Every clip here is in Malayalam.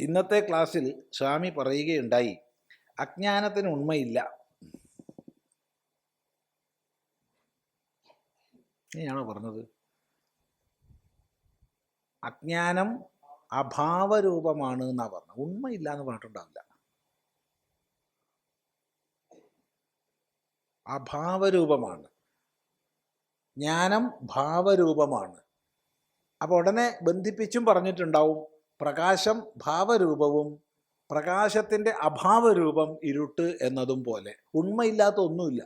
ഇന്നത്തെ ക്ലാസ്സിൽ സ്വാമി പറയുകയുണ്ടായി അജ്ഞാനത്തിന് ഉണ്മയില്ല. ഇങ്ങനെയാണോ പറഞ്ഞത്? അജ്ഞാനം അഭാവരൂപമാണ് എന്നാ പറഞ്ഞത്. ഉണ്മയില്ല എന്ന് പറഞ്ഞിട്ടുണ്ടാവില്ല. അഭാവരൂപമാണ്. ജ്ഞാനം ഭാവരൂപമാണ്. അപ്പോൾ ഉടനെ ബന്ധിപ്പിച്ചും പറഞ്ഞിട്ടുണ്ടാവും പ്രകാശം ഭാവരൂപവും പ്രകാശത്തിന്റെ അഭാവരൂപം ഇരുട്ട് എന്നതും പോലെ. ഉണ്മയില്ലാത്ത ഒന്നുമില്ല.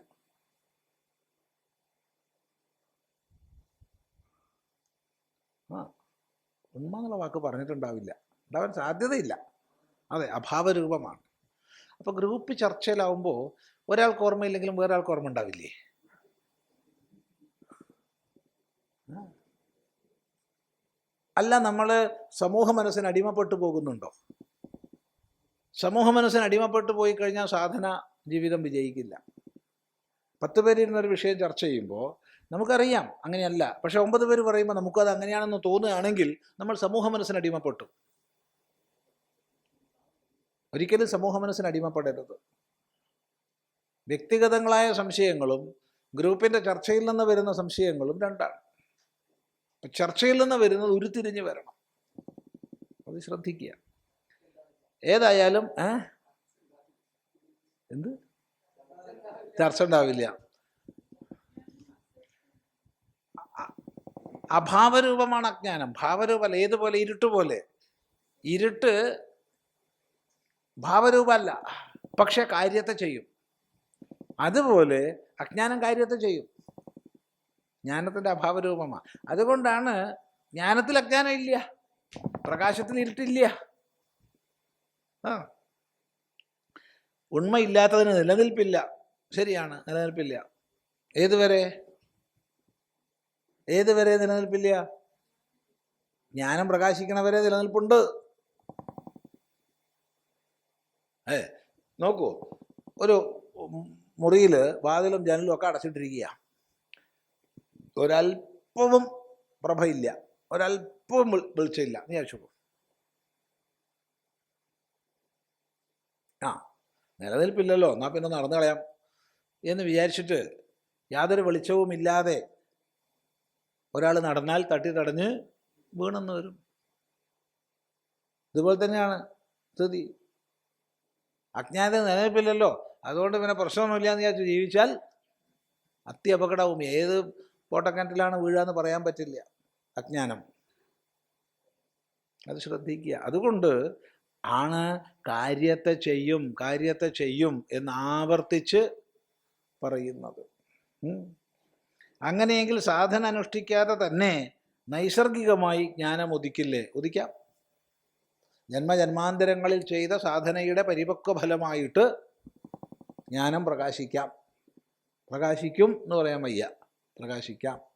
ആ ഉണ്മ എന്നുള്ള വാക്ക് പറഞ്ഞിട്ടുണ്ടാവില്ല. ഉണ്ടാവാൻ സാധ്യതയില്ല. അതെ അഭാവരൂപമാണ്. അപ്പോൾ ഗ്രൂപ്പ് ചർച്ചയിലാവുമ്പോൾ ഒരാൾക്ക് ഓർമ്മയില്ലെങ്കിലും വേറെ ആൾക്ക് ഓർമ്മ ഉണ്ടാവില്ലേ ആ. അല്ല നമ്മൾ സമൂഹ മനസ്സിന് അടിമപ്പെട്ടു പോകുന്നുണ്ടോ? സമൂഹ മനസ്സിന് അടിമപ്പെട്ടു പോയി കഴിഞ്ഞാൽ സാധന ജീവിതം വിജയിക്കില്ല. പത്ത് പേരിരുന്നൊരു വിഷയം ചർച്ച ചെയ്യുമ്പോൾ നമുക്കറിയാം അങ്ങനെയല്ല. പക്ഷെ ഒമ്പത് പേര് പറയുമ്പോൾ നമുക്കത് അങ്ങനെയാണെന്ന് തോന്നുകയാണെങ്കിൽ നമ്മൾ സമൂഹ മനസ്സിന് അടിമപ്പെട്ടു. ഒരിക്കലും സമൂഹ മനസ്സിന് അടിമപ്പെടരുത്. വ്യക്തിഗതങ്ങളായ സംശയങ്ങളും ഗ്രൂപ്പിന്റെ ചർച്ചയിൽ നിന്ന് വരുന്ന സംശയങ്ങളും രണ്ടാണ്. ചർച്ചയിൽ നിന്ന് വരുന്നത് ഉരുത്തിരിഞ്ഞ് വരണം. അത് ശ്രദ്ധിക്കുക. ഏതായാലും ഏ? എന്ത്? ചർച്ച ഉണ്ടാവില്ല. അഭാവരൂപമാണ് അജ്ഞാനം. ഭാവരൂപമല്ല ഏതുപോലെ? ഇരുട്ട് പോലെ ഇരുട്ട് ഭാവരൂപമല്ല പക്ഷെ കാര്യത്തെ ചെയ്യും. അതുപോലെ അജ്ഞാനം കാര്യത്തെ ചെയ്യും. ജ്ഞാനത്തിന്റെ അഭാവരൂപമാണ് അതുകൊണ്ടാണ് ജ്ഞാനത്തിൽ അജ്ഞാനം ഇല്ല പ്രകാശത്തിൽ ഇരുട്ടില്ല ആ. ഉണ്മയില്ലാത്തതിന് നിലനിൽപ്പില്ല. ശരിയാണ് നിലനിൽപ്പില്ല. ഏതുവരെ? ഏതുവരെ നിലനിൽപ്പില്ല? ജ്ഞാനം പ്രകാശിക്കണവരെ നിലനിൽപ്പുണ്ട്. ഏ നോക്കൂ ഒരു മുറിയിൽ വാതിലും ജനലും ഒക്കെ അടച്ചിട്ടിരിക്കുക ഒരല്പവും പ്രഭയില്ല. ഒരല്പവും വെളിച്ചമില്ല. നീ അയച്ചു ആ നിലനിൽപ്പില്ലല്ലോ. എന്നാൽ പിന്നെ നടന്നു കളയാം. എന്ന് വിചാരിച്ചിട്ട് യാതൊരു വെളിച്ചവും ഇല്ലാതെ ഒരാൾ നടന്നാൽ തട്ടി തടഞ്ഞ് വീണെന്ന് വരും. ഇതുപോലെ തന്നെയാണ് സ്ഥിതി. അജ്ഞാത നിലനിൽപ്പില്ലല്ലോ. അതുകൊണ്ട് പിന്നെ പ്രശ്നമൊന്നുമില്ല എന്ന് വിചാരിച്ചു ജീവിച്ചാൽ അത്യപകടവും. ഏത് പോട്ടക്കിണറ്റിലാണ് വീഴാന്ന് പറയാൻ പറ്റില്ല. അജ്ഞാനം. അത് ശ്രദ്ധിക്കുക. അതുകൊണ്ട് ആണ് കാര്യത്തെ ചെയ്യും കാര്യത്തെ ചെയ്യും എന്ന് ആവർത്തിച്ച് പറയുന്നത്. അങ്ങനെയെങ്കിൽ സാധന അനുഷ്ഠിക്കാതെ തന്നെ നൈസർഗികമായി ജ്ഞാനം ഉദിക്കില്ലേ? ഉദിക്കാം. ജന്മജന്മാന്തരങ്ങളിൽ ചെയ്ത സാധനയുടെ പരിപക്വ ഫലമായിട്ട് ജ്ഞാനം പ്രകാശിക്കാം. പ്രകാശിക്കും എന്ന് പറയാൻ വയ്യ. പ്രകാശിക്കാം.